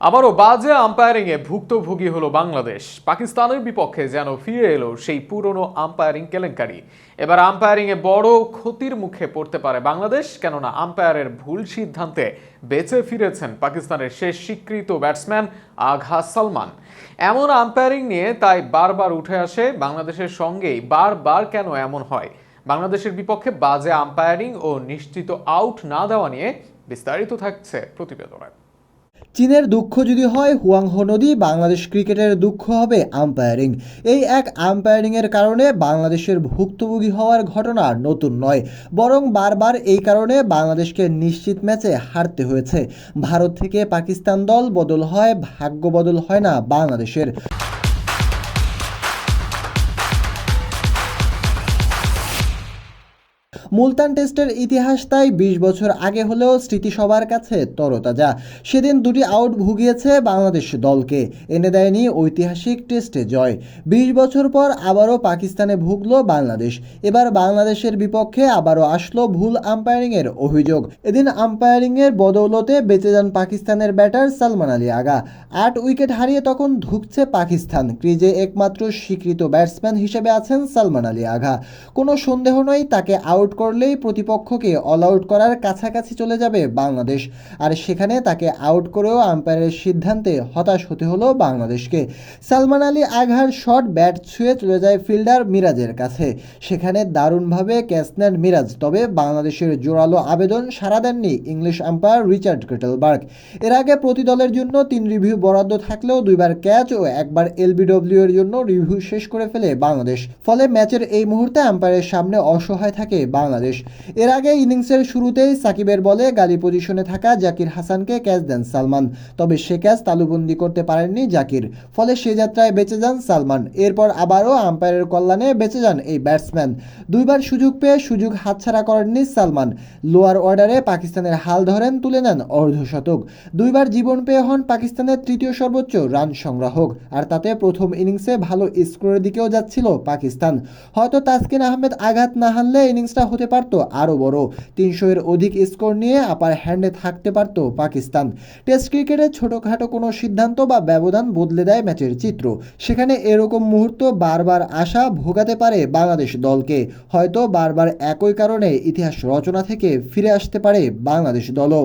আবারও বাজে আম্পায়ারিংয়ে ভুক্তভোগী হলো বাংলাদেশ। পাকিস্তানের বিপক্ষে যেন ফিরে এলো সেই পুরনো আম্পায়ারিং কেলেঙ্কারি। এবার আম্পায়ারিংয়ে বড় ক্ষতির মুখে পড়তে পারে বাংলাদেশ, কেননা আম্পায়ারের ভুল সিদ্ধান্তে বেঁচে ফিরেছেন পাকিস্তানের শেষ স্বীকৃত ব্যাটসম্যান আঘা সালমান। এমন আম্পায়ারিং নিয়ে তাই বারবার উঠে আসে বাংলাদেশের সঙ্গেই। বারবার কেন এমন হয়? বাংলাদেশের বিপক্ষে বাজে আম্পায়ারিং ও নিশ্চিত আউট না দেওয়া নিয়ে বিস্তারিত থাকছে প্রতিবেদনে। চীনের দুঃখ যদি হয়, হুয়াংহো নদী বাংলাদেশ ক্রিকেটের দুঃখ হবে আম্পায়ারিং। এই এক আম্পায়ারিংয়ের কারণে বাংলাদেশের ভুক্তভোগী হওয়ার ঘটনা নতুন নয়, বরং বারবার এই কারণে বাংলাদেশকে নিশ্চিত ম্যাচে হারতে হয়েছে। ভারত থেকে পাকিস্তান দল বদল হয়, ভাগ্য বদল হয় না বাংলাদেশের। মুলতান টেস্টের ইতিহাস তাই বিশ বছর আগে হলেও স্মৃতি সবার কাছে তরতাজা। সেদিন দুটি আউট ভুগিয়েছে বাংলাদেশ দলকে। এনে দেয়নি ঐতিহাসিক টেস্টে জয়। বিশ বছর পর আবারও পাকিস্তানে ভুগল বাংলাদেশ। এবার বাংলাদেশের বিপক্ষে আবারও আসলো ভুল আম্পায়ারিংয়ের অভিযোগ। এদিন আম্পায়ারিংয়ের বদৌলতে বেঁচে যান পাকিস্তানের ব্যাটার সালমান আলী আগা। আট উইকেট হারিয়ে তখন ধুকছে পাকিস্তান। ক্রিজে একমাত্র স্বীকৃত ব্যাটসম্যান হিসেবে আছেন সালমান আলী আগা। কোনো সন্দেহ নয় তাকে আউট করলেই প্রতিপক্ষকে অল আউট করার কাছাকাছি চলে যাবে বাংলাদেশ। আর সেখানে তাকে আউট করেও আম্পায়ারের সিদ্ধান্তে হতাশ হতে হলো বাংলাদেশকে। সালমান আলী আঘার শট ব্যাট ছুঁয়ে চলে যায় ফিল্ডার মিরাজের কাছে। সেখানে দারুণভাবে ক্যাচ নেন মিরাজ, তবে বাংলাদেশের জোরালো আবেদন সাড়া দেননি ইংলিশ আম্পায়ার রিচার্ড কেটেলবার্গ। এর আগে প্রতি দলের জন্য তিন রিভিউ বরাদ্দ থাকলেও দুইবার ক্যাচ ও একবার এলবিডব্লিউ এর জন্য রিভিউ শেষ করে ফেলে বাংলাদেশ। ফলে ম্যাচের এই মুহূর্তে আম্পায়ারের সামনে অসহায় থাকে বাংলাদেশ। এর আগে ইনিংসের শুরুতেই সাকিবের বলে গালি পজিশনে থাকা জাকির হাসানকে ক্যাচ দেন সালমান। তবে সে ক্যাচ তালুবন্দি করতে পারেননি জাকির। ফলে সে যাত্রায় বেঁচে যান সালমান। এরপর আবারও আম্পায়ারের কল্যাণে বেঁচে যান এই ব্যাটসম্যান। দুইবার সুযোগ পেয়ে সুযোগ হাতছাড়া করেননি সালমান। লোয়ার অর্ডারে পাকিস্তানের হাল ধরেন তুলে নেন অর্ধশতক। দুইবার জীবন পেয়ে হন পাকিস্তানের তৃতীয় সর্বোচ্চ রান সংগ্রাহক। আর তাতে প্রথম ইনিংসে ভালো স্কোরের দিকেও যাচ্ছিল পাকিস্তান। হয়তো তাসকিন আহমেদ আঘাত না হানলে ইনিংসটা হতে পারত আরও বড়। তিনশো এর অধিক স্কোর নিয়ে আপার হ্যান্ডে থাকতে পারত পাকিস্তান। টেস্ট ক্রিকেটে ছোটোখাটো কোনো সিদ্ধান্ত বা ব্যবধান বদলে দেয় ম্যাচের চিত্র। সেখানে এরকম মুহূর্ত বারবার আশা ভোগাতে পারে বাংলাদেশ দলকে। হয়তো বারবার একই কারণে ইতিহাস রচনা থেকে ফিরে আসতে পারে বাংলাদেশ দলও।